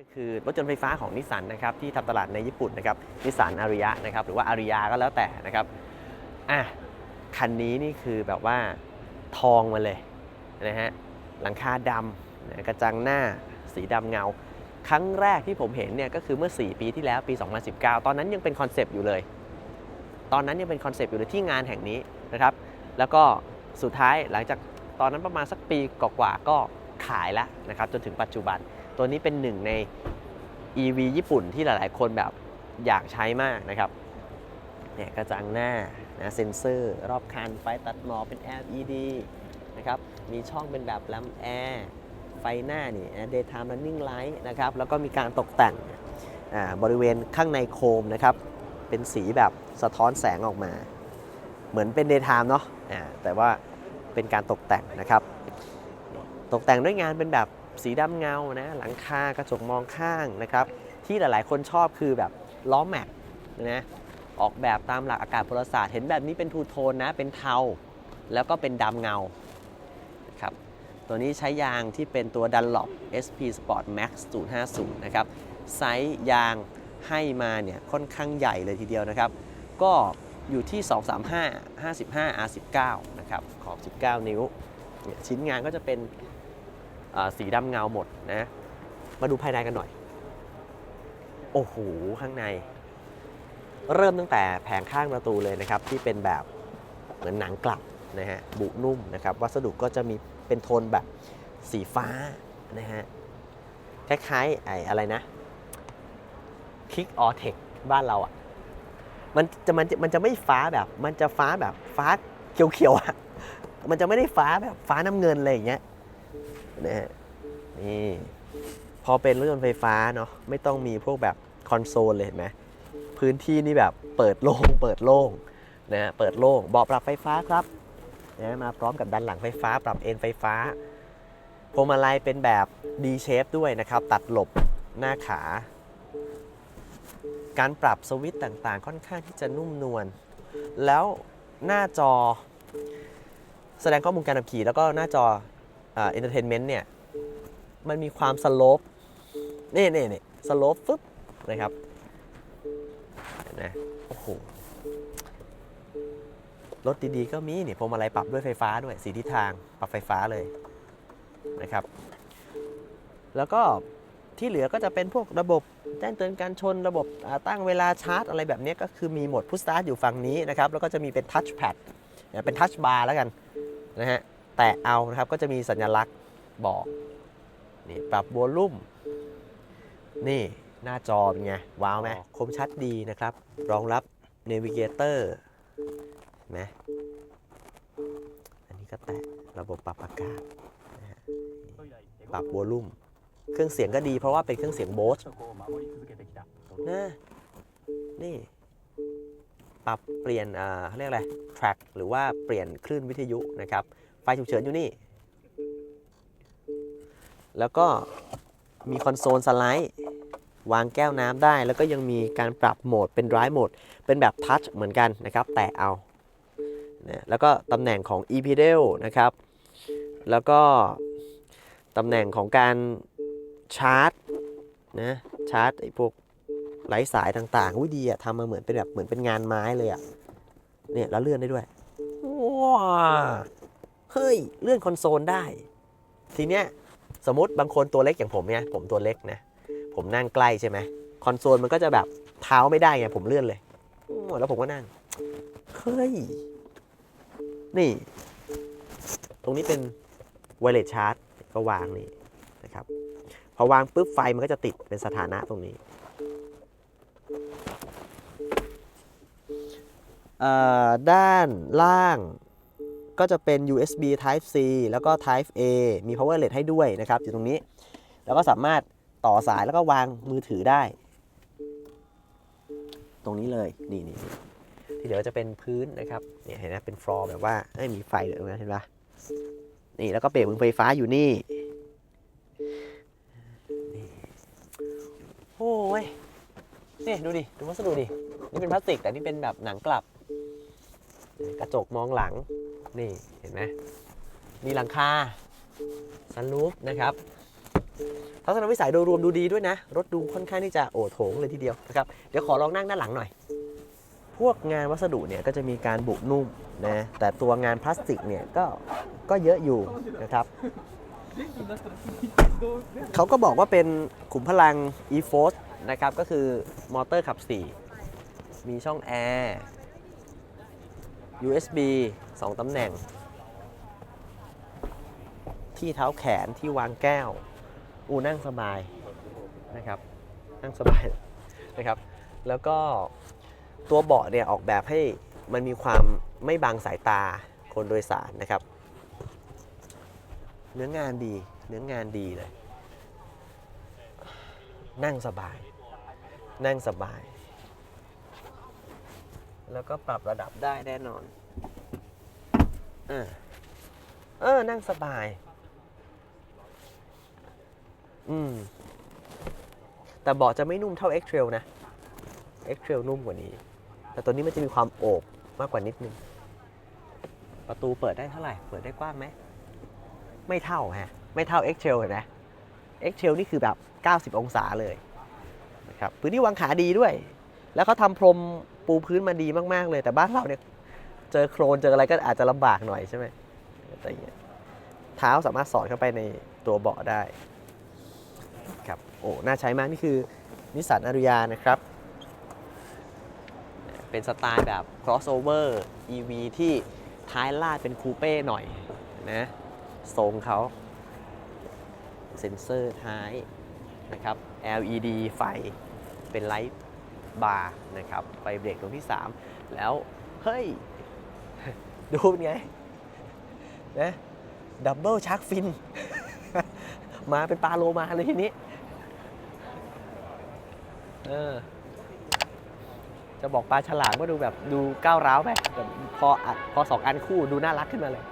ก็คือรถยนต์ไฟฟ้าของนิสสันนะครับที่ทำตลาดในญี่ปุ่นนะครับนิสสันอาริยะนะครับหรือว่าอาริยาก็แล้วแต่นะครับอะคันนี้นี่คือแบบว่าทองมาเลยนะฮะหลังคาดำนะกระจังหน้าสีดำเงา ครั้งแรกที่ผมเห็นเนี่ยก็คือเมื่อ 4 ปีที่แล้วปี 2019 ตอนนั้นยังเป็นคอนเซปต์อยู่เลย ตอนนั้นยังเป็นคอนเซปต์อยู่เลยที่งานแห่งนี้นะครับ แล้วก็สุดท้ายหลังจากตอนนั้นประมาณสักปีกว่าๆก็ขายแล้วนะครับจนถึงปัจจุบัน ตัวนี้เป็นหนึ่งใน EV ญี่ปุ่นที่หลายๆ คนแบบอยากใช้มากนะครับเนี่ยกระจังหน้านะเซ็นเซอร์ รอบคันไฟตัดหมอกเป็น LED นะครับมีช่องเป็นแบบลมแอร์ไฟหน้านี่ daytime running light นะครับแล้วก็มีการตกแต่งอ่าบริเวณข้างในโคมนะครับ เป็นสีแบบสะท้อนแสงออกมา เหมือนเป็น daytime เนาะอ่าแต่ว่าเป็นการตกแต่งนะครับ ตกแต่งด้วยงานเป็นแบบ สีดำเงานะหลังคากระจกมองข้างนะครับที่หลายๆ คนชอบคือแบบล้อแม็กนะออกแบบตามหลักอากาศพลศาสตร์เห็นแบบนี้เป็นทูโทนนะเป็นเทา แล้วก็เป็นดำเงาครับตัวนี้ใช้ยางที่เป็นตัว Dunlop SP Sport Max 050 นะครับไซส์ยางให้มาเนี่ยค่อนข้างใหญ่เลยทีเดียวนะครับ ก็อยู่ที่ 235 55 R19 นะครับขอบ 19 นิ้ว ชิ้นงานก็จะเป็น สีดำเงาหมดนะ มาดูภายในกันหน่อย โอ้โห ข้างใน เริ่มตั้งแต่แผงข้างประตูเลยนะครับ ที่เป็นแบบเหมือนหนังกลับนะฮะบุนุ่มนะครับ วัสดุก็จะมีเป็นโทนแบบสีฟ้านะฮะคล้ายๆไอ้อะไรนะคิกออเทคบ้านเราอะ่ะมันจะมันจะมันจะไม่ฟ้าแบบ มันจะฟ้าแบบฟ้าเขียวๆอะ่ะมันจะไม่ได้ฟ้าแบบฟ้าน้ำเงินอะไรอย่างเงี้ย นะฮะนี่พอเป็นรถยนต์ไฟฟ้าเนาะไม่ต้องมีพวกแบบคอนโซลเลยเห็นไหมพื้นที่นี่แบบเปิดโล่งเปิดโล่งนะฮะเปิดโล่งเบาะปรับไฟฟ้าครับนะมาพร้อมกับดันหลังไฟฟ้า ปรับเอนไฟฟ้าพวงมาลัยเป็นแบบ D shape ด้วยนะครับ ตัดหลบหน้าขา การปรับสวิตช์ต่างๆ ค่อนข้างที่จะนุ่มนวลแล้วหน้าจอ แสดงข้อมูลการขับขี่แล้วก็หน้าจอ เอนเตอร์เทนเมนต์เนี่ยมันมีความสโลปนี่นี่นี่สโลปฟึบนะครับนไหมโอ้โหรถดีๆก็มีนี่พวงมาลัยปรับด้วยไฟฟ้าด้วยสีทิศทางปรับไฟฟ้าเลยนะครับ แล้วก็ที่เหลือก็จะเป็นพวกระบบแจ้งเตือนการชนระบบตั้งเวลาชาร์จอะไรแบบนี้ก็คือมีหมดพุชสตาร์ทอยู่ฝั่งนี้นะครับ แล้วก็จะมีเป็นทัชแพดเป็นทัชบาร์แล้วกันนะฮะ แตะเอานะครับก็จะมีสัญลักษณ์บอกนี่ปรับวอลลุ่มนี่หน้าจอเป็นไง ว้าวไหมคมชัดดีนะครับ รองรับเนวิเกเตอร์นะอันนี้ก็แตะระบบปรับอากาศปรับวอลลุ่ม เครื่องเสียงก็ดีเพราะว่าเป็นเครื่องเสียงโบสนะนี่ ปรับเปลี่ยนเขาเรียกอะไรแทร็กหรือว่าเปลี่ยนคลื่นวิทยุนะครับ ไฟฉุกเฉินอยู่นี่ แล้วก็มีคอนโซลสไลด์ วางแก้วน้ำได้ แล้วก็ยังมีการปรับโหมดเป็น drive mode เป็นแบบทัชเหมือนกันนะครับ แตะเอานะแล้วก็ตำแหน่งของ e p e d a l นะครับ แล้วก็ตำแหน่งของการชาร์จนะชาร์จไอ้พวกไร้สายต่างๆอุ้ยดีอะทำมาเหมือนเป็นแบบเหมือนเป็นงานไม้เลยอะเนี่ยแล้วเลื่อนได้ด้วยว้า เฮ้ยเลื่อนคอนโซลได้ ทีเนี้ยสมมติบางคนตัวเล็กอย่างผมเนี่ยผมตัวเล็กนะ ผมนั่งใกล้ใช่ไหมคอนโซลมันก็จะแบบเท้าไม่ได้ไงผมเลื่อนเลยแล้วผมก็นั่งเฮ้ยนี่ ตรงนี้เป็นไวเลสชาร์จก็วางนี่นะครับ พอวางปุ๊บไฟมันก็จะติดเป็นสถานะตรงนี้ด้านล่าง ก็จะเป็น USB Type C แล้วก็ Type A มี power outlet ให้ด้วยนะครับอยู่ตรงนี้ แล้วก็สามารถต่อสายแล้วก็วางมือถือได้ ตรงนี้เลยนี่นี่ที่เหลือจะเป็นพื้นนะครับเนี่ยเห็นไหมเป็นฟลอร์แบบว่าเอ้ยมีไฟเหลือเห็นปะนี่แล้วก็เบรกมือไฟฟ้าอยู่นี่โอ้ยนี่ดูดิ ดูวัสดุดิ นี่เป็นพลาสติกแต่นี่เป็นแบบหนังกลับ กระจกมองหลัง นี่เห็นไหมมีหลังคาซันรูฟนะครับทัศนวิสัยโดยรวมดูดีด้วยนะ รถดูค่อนข้างที่จะโอโถงเลยทีเดียวนะครับ เดี๋ยวขอลองนั่งด้านหลังหน่อย พวกงานวัสดุเนี่ยก็จะมีการบุนุ่มนะ แต่ตัวงานพลาสติกเนี่ยก็ก็เยอะอยู่นะครับ เขาก็บอกว่าเป็นขุมพลัง e-force นะครับ ก็คือมอเตอร์ขับ 4 มีช่องแอร์ USB 2 ตำแหน่ง ที่เท้าแขนที่วางแก้ว อูนั่งสบายนะครับ นั่งสบายนะครับ แล้วก็ตัวเบาะเนี่ยออกแบบให้มันมีความไม่บังสายตาคนโดยสารนะครับ เนื้องานดี เนื้องานดีเลย นั่งสบาย นั่งสบาย แล้วก็ปรับระดับได้แน่นอน เออ เออ นั่งสบาย อืม แต่เบาะจะไม่นุ่มเท่า X Trail นะ X Trail นุ่มกว่านี้ แต่ตัวนี้มันจะมีความโอบมากกว่านิดนึง ประตูเปิดได้เท่าไหร่ เปิดได้กว้างไหม ไม่เท่าฮะ ไม่เท่า X Trail เห็นไหม X Trail นี่คือแบบ 90 องศาเลยนะครับ พื้นที่วางขาดีด้วย แล้วเขาทำพรม ปูพื้นมาดีมากๆเลย แต่บ้านเราเนี่ยเจอโครนเจออะไรก็อาจจะลำบากหน่อยใช่ไหมแต่ย่างเงี้ยเท้าสามารถสอดเข้าไปในตัวเบาะได้ครับโอ้น่าใช้มากนี่คือนิสสันอาริยานะครับ เป็นสไตล์แบบ crossover EV ที่ท้ายลาดเป็นคูเป้หน่อยนะทรงเขาเซ็นเซอร์ท้ายนะครับ LED ไฟเป็นไลท์ บาร์นะครับไฟเบรกดวงที่ 3 แล้ว เฮ้ย ดูเป็นไงนะดับเบิลชักฟิน มาเป็นปลาโลมาเลยทีนี้ เออ จะบอกปลาฉลามก็ดูแบบดูก้าวร้าวไปแต่พอพอสองอันคู่ดูน่ารักขึ้นมาเลย